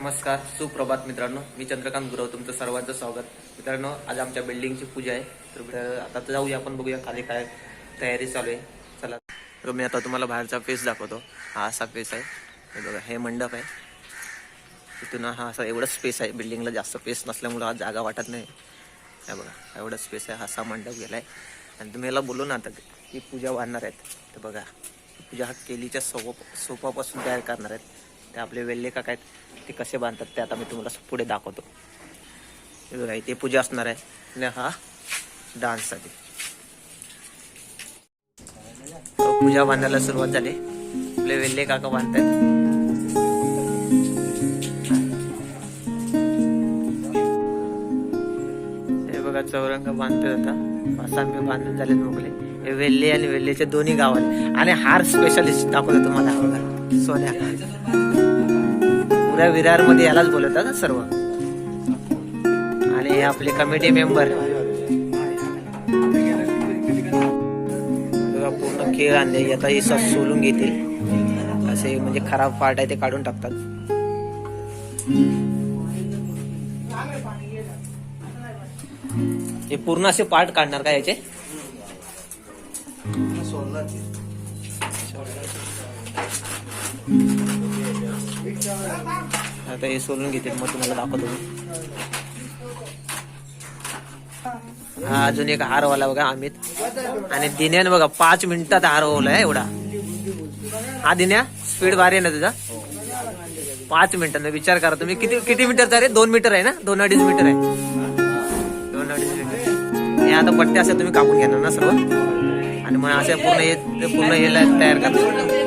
नमस्कार सुप्रभात मित्रांनो. मी चंद्रकांत गुरव तुमचं सर्वांचं स्वागत. मित्रांनो आज आमच्या बिल्डिंगची पूजा आहे. तर आता तर जाऊया आपण बघूया खाली काय तयारी चालू आहे. चला. तर मी आता तुम्हाला बाहेरचा फेस दाखवतो. हा असा फेस आहे. हे बघा हे मंडप आहे. तिथून हा असा एवढा स्पेस आहे. बिल्डिंगला जास्त स्पेस नसल्यामुळं हा जागा वाटत नाही. हे बघा एवढा स्पेस आहे. हा असा मंडप गेला आहे आणि तुम्ही याला बोलू ना आता की पूजा वाढणार आहेत. तर बघा पूजा हा केलीच्या सोपा सोपापासून तयार करणार आहेत. ते आपले वेल्ले का काय ते कसे बांधतात ते आता मी तुम्हाला पुढे दाखवतो. हे पूजा असणार आहे. आणि हा डान्ससाठी पूजा बांधायला सुरुवात झाली. आपले वेल्ले काका बांधतात हे बघा चौरंग बांधतोय आता. पासांबे बांधून झाले मोगले. हे वेल्ले आणि वेल्लेचे दोन्ही गावाले आणि हार स्पेशलिस्ट दाखवतो तुम्हाला. सोन्या. पुऱ्या विरारमध्ये यालाच बोलवतात ना सर्व. आणि हे आपले कमिटी मेंबर पूर्ण खेळ आणले. आता हे सस सोलून घेतील. असे म्हणजे खराब पार्ट आहे ते काढून टाकतात. हे पूर्ण असे पार्ट काढणार का याचे? आता हे सोलून घेतील मग तुम्हाला दाखवतो हा अजून एक हार वाला बघा अमित. आणि दिन्याने बघा पाच मिनिटात हार ओलाय एवढा. हा दिन्या स्पीड भारी आहे ना तुझा? पाच मिनिटांना विचार करा तुम्ही. किती किती मीटरचा रे? दोन मीटर आहे ना? दोन अडीच मीटर आहे. दोन अडीच मीटर. हे आता पट्टे असे तुम्ही कापून घेणार ना सर्व? आणि मग असे पूर्ण हे पूर्ण हे तयार करतात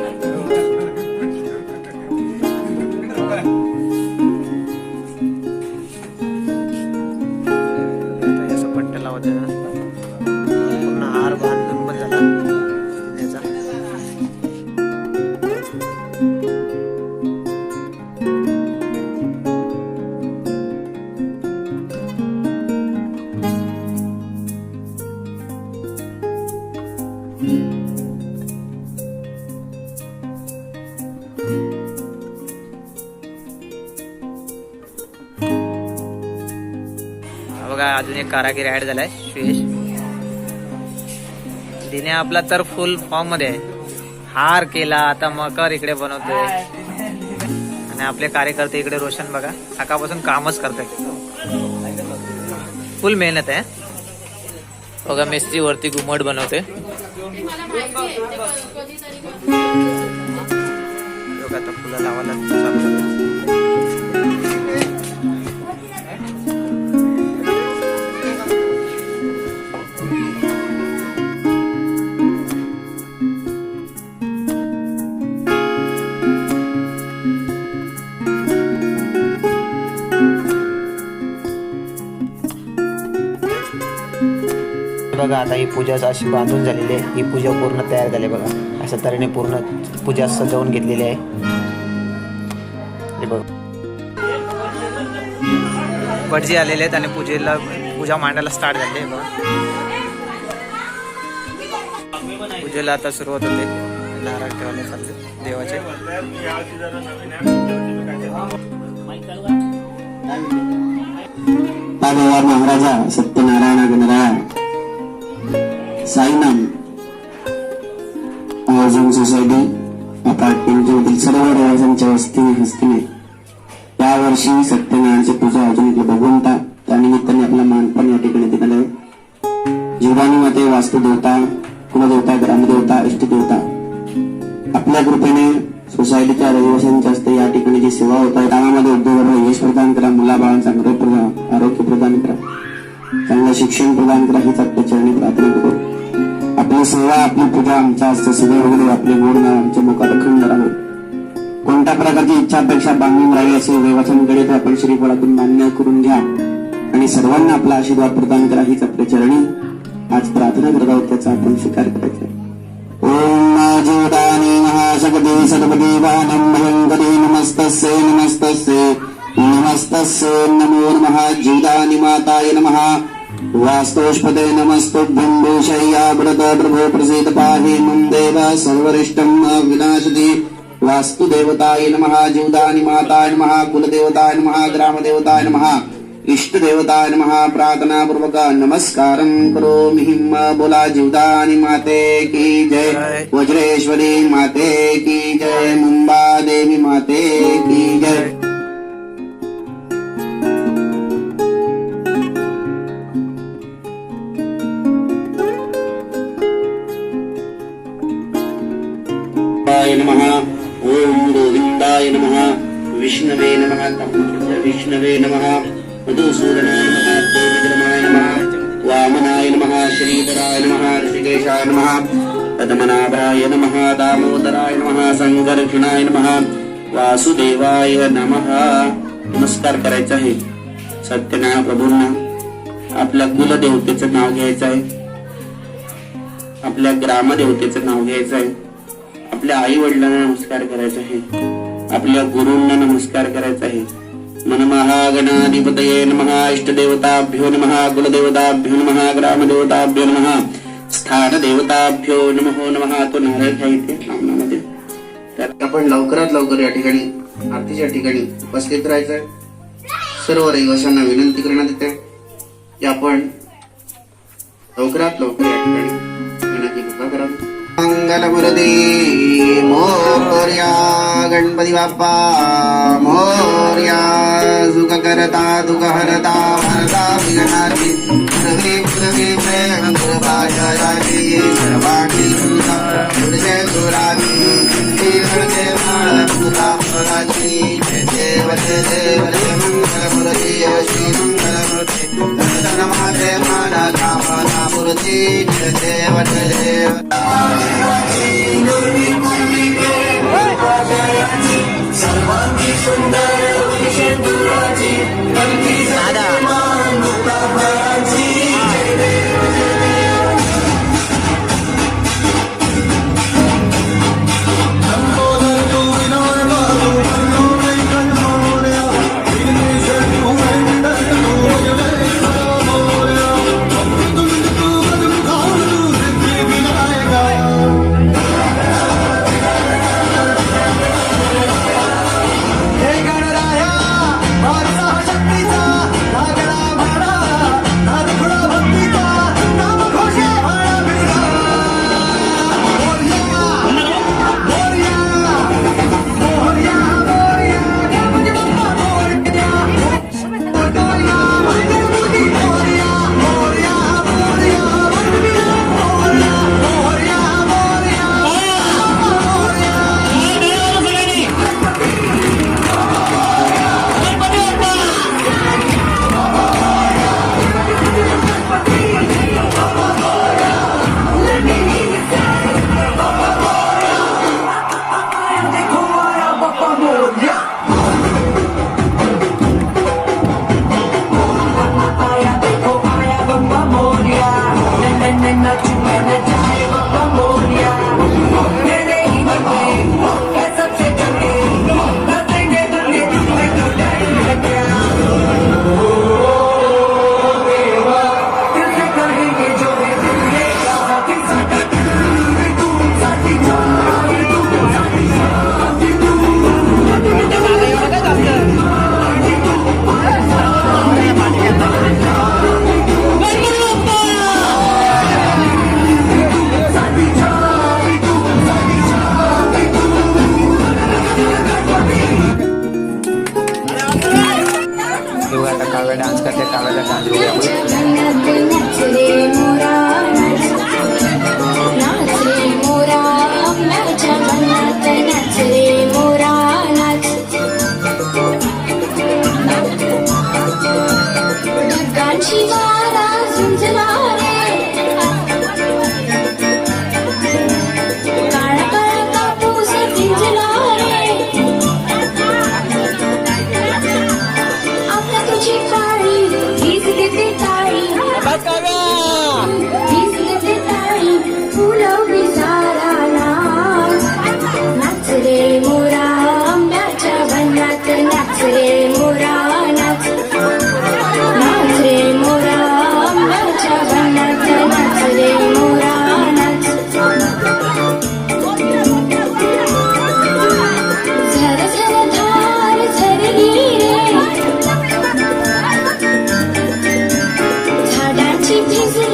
बघा अजून एक कारागीर ऍड झालाय सुयश दिने आपला तर फुल फॉर्ममध्ये आहे. हार केला आता मकर इकडे बनवतोय. आणि आपले कार्यकर्ते इकडे रोशन बघा सकाळपासून कामच करतात फुल मेहनत आहे. बघा मेस्त्री वरती घुमट बनवते फुलं लावायला बघा आता ही पूजा अशी बांधून झालेली आहे. ही पूजा पूर्ण तयार झाली आहे बघा. अशा तऱ्हेने पूर्ण पूजा सजवून घेतलेली आहे. हे बघा. भटजी आलेले आहेत आणि पूजेला पूजा मांडायला स्टार्ट झाली आहे बघा. पूजेला आता सुरुवात होते. नारळ ठेवायला चालले देवाचे. महाराजा सत्यनारायण गणराया. साईनाम हाऊसिंग सोसायटी अपार्टमेंटमधील सर्व रहिवाशांच्या वस्तीने हस्तीने. यावर्षी सत्यनारायणची पूजा अजून इथे भगवंता त्यानिमित्ताने आपला मानपण या ठिकाणी देण्यात आहे. जीवानी माते वास्तुदेवता कुलदेवता ग्रामदेवता इष्टदेवता. आपल्या कृपेने सोसायटीच्या रहिवाशांच्या हस्ते या ठिकाणी जी सेवा होत आहे कामामध्ये उद्योगाला यश प्रदान करा मुलाबाळांचा आरोग्य प्रदान आरोग्य प्रदान करा. चांगलं शिक्षण प्रदान करा हेच आपल्या चरणी प्रार्थना करू आपली सेवा आपली पूजा आमच्या हस्ते सदैव वगैरे आपले गुण आमच्या मुखात अखंड राहू कोणत्या प्रकारची इच्छा अपेक्षा बांधून राहिली असे देवाच्यांकडे ते आपण श्रीफळातून मान्य करून घ्या. आणि सर्वांना आपला आशीर्वाद प्रदान करा हीच आपल्या चरणी. आज प्रार्थना करत आहोत त्याचा आपण स्वीकार करायचा ओम ओम महाशगदे महाशक्ती सर्वदेवानं भयंकरे नमस्तस्ये नमस्तस्ये. नमस्तस्ये नमो नमः. जीवदानि माताय नमः. वास्तोष्पदे नमस्तुभ्यं देशय्या व्रत प्रभो प्रसीद पाहि मम देव सर्वरिष्टं विनाशति वास्तुदेवताय नमः जीवदानि माताय नमः कुलदेवताय नमः ग्रामदेवताय नमः इष्टदेवताय नमः प्रार्थनापूर्वक नमस्कारं करोमि हिम बोला जीवदानि माते की जय वज्रेश्वरी माते की जय मुम्बा देवी माते की जय गोविंदाय नम ओम गोविंदाय नम विष्णवे नम विष्णवे नम मधुसूदनाय नमः देवधर्माय नमः वामनाय नम श्रीधराय नम ऋषिकेशाय नम पद्मनाभाय नम दामोदराय नम संकर्षणाय नम वासुदेवाय नमः नमस्कार करायचा आहे सत्यनारायण प्रभूंना आपल्या कुलदेवतेचं नाव घ्यायचं आहे. आपल्या ग्रामदेवतेचं नाव घ्यायचं आहे. आपल्या आई वडिलांना नमस्कार करायचा आहे. आपल्या गुरूंना नमस्कार करायचा आहे. मन महागणाधिपतये महा इष्टदेवताभ्यो नमः. कुलदेवताभ्यो नमः. ग्रामदेवताभ्यो स्थान स्थानदेवताभ्यो नमो. नमहा तो नारळ घ्या इथे नामनामध्ये. तर आपण लवकरात लवकर या ठिकाणी आरतीच्या ठिकाणी उपस्थित राहायचंय सर्व रहिवाशांना विनंती करण्यात येते. की आपण लवकरात लवकर या ठिकाणी विनंती कृपा करावी. मंगलमुरती मोर्या गणपती बाप्पा मोर्या सुख करता दुःख हरता हरता विघ्नार्ती पुरवे पुरवे प्रेम कृपाचाराची सर्वांगी सुरजे सुराची देवते माळभूता फळाची देव देव श्री माते माना कामना मूर्ती जय देव जय देव बघू आता काव्या डान्स करते काव्याला डान्स बघूया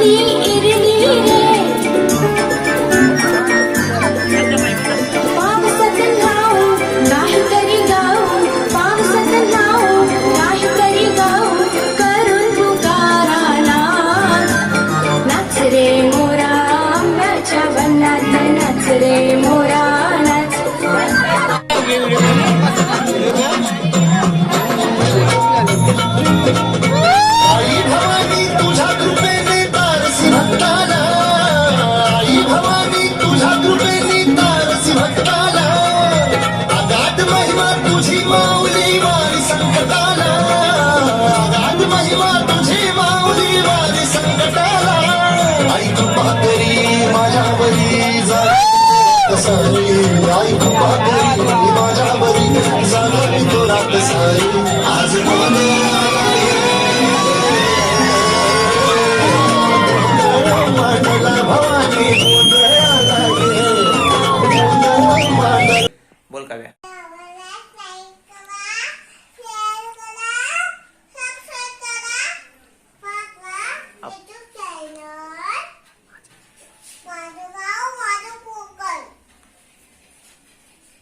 see. जा सारी आई कृपा करी माझ्यावरी जागा मी तो रात सारी।